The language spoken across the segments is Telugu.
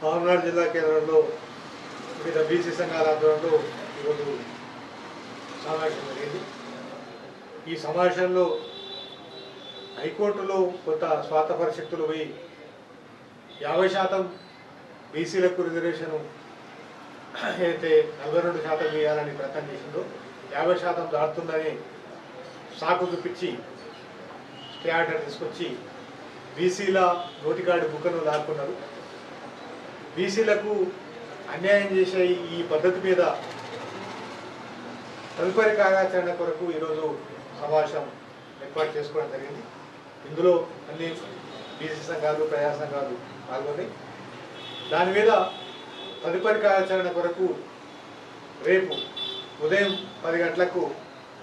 పవనాడు జిల్లా కేంద్రంలో వివిధ బీసీ సంఘాల ఆధ్వర్యంలో ఈరోజు సమావేశం జరిగింది. ఈ సమావేశంలో హైకోర్టులో కొంత స్వార్థ శక్తులు పోయి యాభై శాతం బీసీలకు రిజర్వేషన్ అయితే నలభై రెండు శాతం ఇవ్వాలని ప్రయత్నం చేసిందో యాభై శాతం దాటుతుందని సాకు చూపించి స్టే ఆర్డర్ తీసుకొచ్చి బీసీల నోటికాడి బుక్కను లాక్కున్నారు. బీసీలకు అన్యాయం చేసే ఈ పద్ధతి మీద తదుపరి కార్యాచరణ కొరకు ఈరోజు సమావేశం ఏర్పాటు చేసుకోవడం జరిగింది. ఇందులో అన్ని బీసీ సంఘాలు ప్రజా సంఘాలు పాల్గొని దాని మీద తదుపరి కార్యాచరణ కొరకు రేపు ఉదయం పది గంటలకు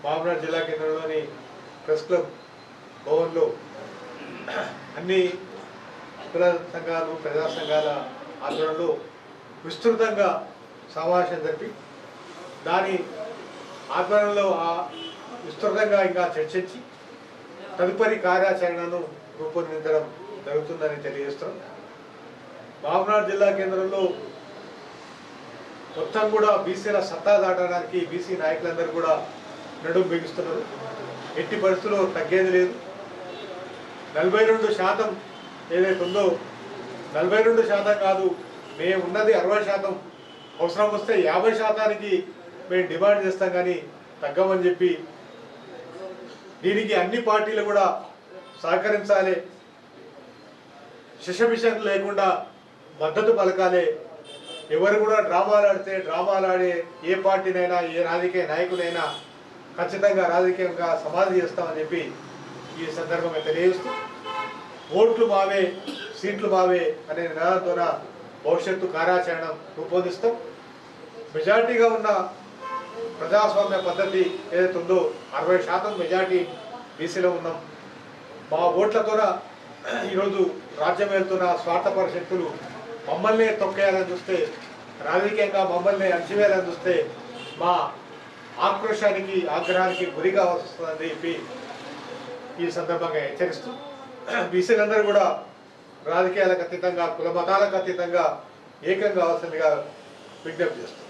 మామనాడు జిల్లా కేంద్రంలోని ప్రెస్ క్లబ్ భవన్లో అన్ని కుల సంఘాలు ప్రజా సంఘాల ఆధ్వర్యంలో విస్తృతంగా సమావేశం జరిపి దాని ఆధ్వర్యంలో ఆ విస్తృతంగా ఇంకా చర్చించి తదుపరి కార్యాచరణను రూపొందించడం జరుగుతుందని తెలియజేస్తాం బాబునాథ్ జిల్లా కేంద్రంలో మొత్తం కూడా బీసీల సత్తా దాటడానికి బీసీ నాయకులందరూ కూడా నడుము బిగిస్తున్నారు. ఎట్టి పరిస్థితుల్లో తగ్గేది లేదు. నలభై రెండు శాతం ఏదైతే ఉందో నలభై రెండు శాతం కాదు మేము ఉన్నది అరవై శాతం. అవసరం వస్తే యాభై శాతానికి మేము డిమాండ్ చేస్తాం కానీ తగ్గమని చెప్పి దీనికి అన్ని పార్టీలు కూడా సహకరించాలి. శిషభిషం లేకుండా మద్దతు పలకాలి. ఎవరు కూడా డ్రామాలు ఆడితే డ్రామాలు ఆడే ఏ పార్టీనైనా ఏ రాజకీయ నాయకులైనా ఖచ్చితంగా రాజకీయంగా సమాధి చేస్తామని చెప్పి ఈ సందర్భంగా తెలియజేస్తూ ఓట్లు మావే సీట్లు బావే అనే నినాదంతోన భవిష్యత్తు కార్యాచరణ రూపొందిస్తాం మెజార్టీగా ఉన్న ప్రజాస్వామ్య పద్ధతి ఏదైతే ఉందో అరవై శాతం మెజార్టీ బీసీలో ఉన్నాం. మా ఓట్లతోన ఈరోజు రాజ్యం వెళ్తున్న స్వార్థపర శక్తులు మమ్మల్ని తొక్కేయాలని చూస్తే రాజకీయంగా మమ్మల్ని అణచివేయాలని చూస్తే మా ఆక్రోశానికి ఆగ్రహానికి గురిగా వస్తుందని చెప్పి ఈ సందర్భంగా హెచ్చరిస్తూ బీసీలందరూ కూడా రాజకీయాలకు అతీతంగా కుల మతాలకు అతీతంగా ఏకంగా అవసరంగా విజ్ఞప్తి చేస్తారు